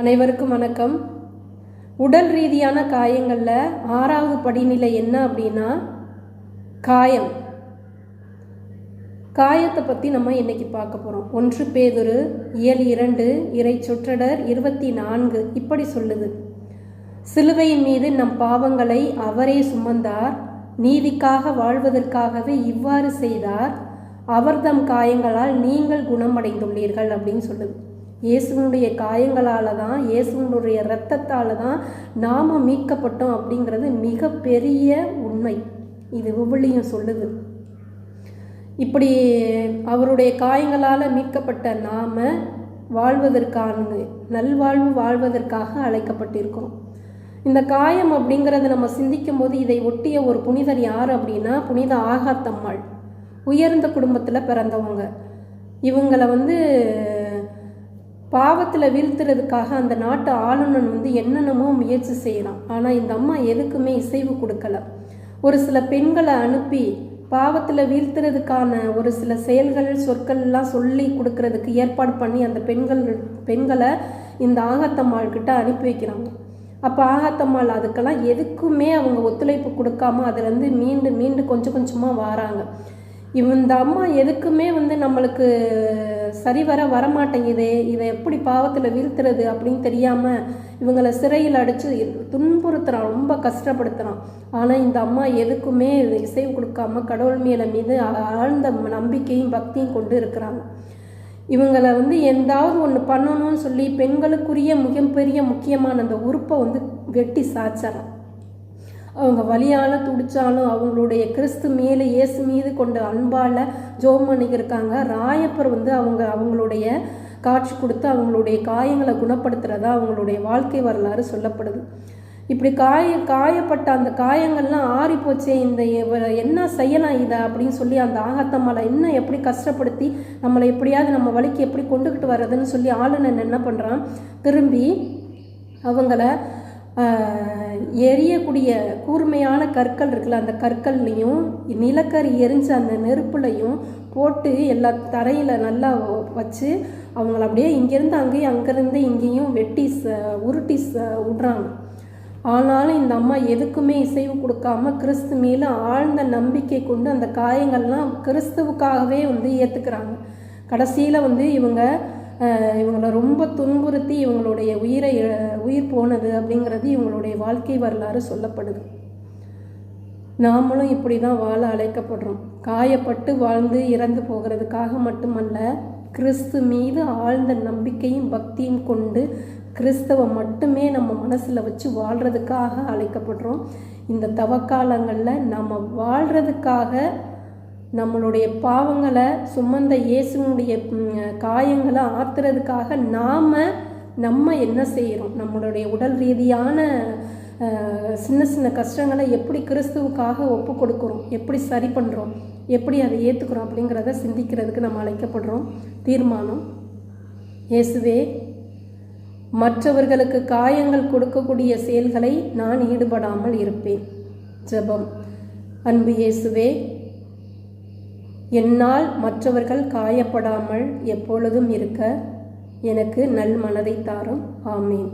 அனைவருக்கும் வணக்கம். உடல் ரீதியான காயங்களில் ஆறாவது படிநிலை என்ன அப்படின்னா காயம். காயத்தை பற்றி நம்ம இன்னைக்கு பார்க்க போகிறோம் ஒன்று பேதுரு இயல் இரண்டு இறை சொற்றடர் இருபத்தி நான்கு. இப்படி சொல்லுது. சிலுவையின் மீது நம் பாவங்களை அவரே சுமந்தார். நீதிக்காக வாழ்வதற்காகவே இவ்வாறு செய்தார். அவர்தம் காயங்களால் நீங்கள் குணமடைந்துள்ளீர்கள் அப்படின்னு சொல்லுது. இயேசுவனுடைய காயங்களால் தான் இயேசுவனுடைய இரத்தத்தால் தான் நாம் மீட்கப்பட்டோம் அப்படிங்கிறது மிகப்பெரிய உண்மை. இது விவிலியம் சொல்லுது. இப்படி அவருடைய காயங்களால் மீட்கப்பட்ட நாம் வாழ்வதற்கான நல்வாழ்வு வாழ்வதற்காக அழைக்கப்பட்டிருக்கிறோம். இந்த காயம் அப்படிங்கிறத நம்ம சிந்திக்கும் போது இதை ஒட்டிய ஒரு புனிதர் யார் அப்படின்னா புனித ஆகாத்தம்மாள். உயர்ந்த குடும்பத்தில் பிறந்தவங்க. இவங்களை வந்து பாவத்தில் வீழ்த்துறதுக்காக அந்த நாட்டு ஆளுநன் வந்து என்னென்னமோ முயற்சி செய்கிறான் ஆனால் இந்த அம்மா எதுக்குமே இசைவு கொடுக்கல. ஒரு சில பெண்களை அனுப்பி பாவத்தில் வீழ்த்துறதுக்கான ஒரு சில செயல்கள் சொற்கள்லாம் சொல்லி கொடுக்கறதுக்கு ஏற்பாடு பண்ணி அந்த பெண்கள் பெண்களை இந்த ஆகத்தம்மாள் கிட்ட அனுப்பி வைக்கிறாங்க. அப்போ ஆகத்தம்மாள் அதுக்கெல்லாம் எதுக்குமே அவங்க ஒத்துழைப்பு கொடுக்காம அதுலேருந்து மீண்டு மீண்டு கொஞ்சம் கொஞ்சமாக வாராங்க. இந்த அம்மா எதுக்குமே வந்து நம்மளுக்கு சரிவர வரமாட்டேங்குது இதை எப்படி பாவத்தில் வீழ்த்துறது அப்படின்னு தெரியாமல் இவங்களை சிறையில் அடித்து துன்புறுத்துறான் ரொம்ப கஷ்டப்படுத்துகிறான் ஆனால் இந்த அம்மா எதுக்குமே இசைவு கொடுக்காம கடவுள் மேலே மீது ஆழ்ந்த நம்பிக்கையும் பக்தியும் கொண்டு இருக்கிறாங்க. இவங்களை வந்து எந்தாவது ஒன்று பண்ணணும்னு சொல்லி பெண்களுக்குரிய மிகப்பெரிய முக்கியமான அந்த உறுப்பை வந்து வெட்டி சாய்ச்சறான் அவங்க வழியால் துடித்தாலும் அவங்களுடைய கிறிஸ்து மேலே இயேசு மீது கொண்ட அன்பால் ஜோம் பண்ணிக்கிருக்காங்க. ராயப்பர் வந்து அவங்க அவங்களுடைய காட்சி கொடுத்து அவங்களுடைய காயங்களை குணப்படுத்துகிறதா அவங்களுடைய வாழ்க்கை வரலாறு சொல்லப்படுது. இப்படி காய காயப்பட்ட அந்த காயங்கள்லாம் ஆறி போச்சே இந்த என்ன செய்யலாம் இதை அப்படின்னு சொல்லி அந்த ஆகத்தம்மலை இன்னும் எப்படி கஷ்டப்படுத்தி நம்மளை எப்படியாவது நம்ம வழிக்கு எப்படி கொண்டுக்கிட்டு வர்றதுன்னு சொல்லி ஆளுநன் என்ன பண்ணுறான் திரும்பி அவங்கள எரியக்கூடிய கூர்மையான கற்கள் இருக்குல்ல அந்த கற்கள்லையும் நிலக்கரி எரிஞ்ச அந்த நெருப்புலையும் போட்டு எல்லா தரையில் நல்லா வச்சு அவங்கள அப்படியே இங்கேருந்து அங்கேயும் அங்கேருந்து இங்கேயும் வெட்டி ச உருட்டி ச விடுறாங்க. ஆனாலும் இந்த அம்மா எதுக்குமே இசைவு கொடுக்காம கிறிஸ்து மேலே ஆழ்ந்த நம்பிக்கை கொண்டு அந்த காயங்கள்லாம் கிறிஸ்துவுக்காகவே வந்து ஏற்றுக்கிறாங்க கடைசியில் வந்து இவங்க இவங்களை ரொம்ப துன்புறுத்தி இவங்களுடைய உயிரை உயிர் போனது அப்படிங்கிறது இவங்களுடைய வாழ்க்கை வரலாறு சொல்லப்படுது. நாமளும் இப்படி தான் வாழ அழைக்கப்படுறோம். காயப்பட்டு வாழ்ந்து இறந்து போகிறதுக்காக மட்டுமல்ல கிறிஸ்து மீது ஆழ்ந்த நம்பிக்கையும் பக்தியும் கொண்டு கிறிஸ்தவ மட்டுமே நம்ம மனசில் வச்சு வாழ்கிறதுக்காக அழைக்கப்படுறோம். இந்த தவக்காலங்களில் நம்ம வாழ்கிறதுக்காக நம்மளுடைய பாவங்களை சுமந்த இயேசுனுடைய காயங்களை ஆத்துறதுக்காக நாம் நம்ம என்ன செய்கிறோம் நம்மளுடைய உடல் ரீதியான சின்ன சின்ன கஷ்டங்களை எப்படி கிறிஸ்துவுக்காக ஒப்பு கொடுக்குறோம்? எப்படி சரி பண்ணுறோம் எப்படி அதை ஏற்றுக்கிறோம் அப்படிங்கிறத சிந்திக்கிறதுக்கு நம்ம அழைக்கப்படுறோம். தீர்மானம். இயேசுவே மற்றவர்களுக்கு காயங்கள் கொடுக்கக்கூடிய செயல்களை நான் ஈடுபடாமல் இருப்பேன். ஜபம். அன்பு இயேசுவே என்னால் மற்றவர்கள் காயப்படாமல் எப்பொழுதும் இருக்க எனக்கு நல் மனதை தாரும். ஆமீன்.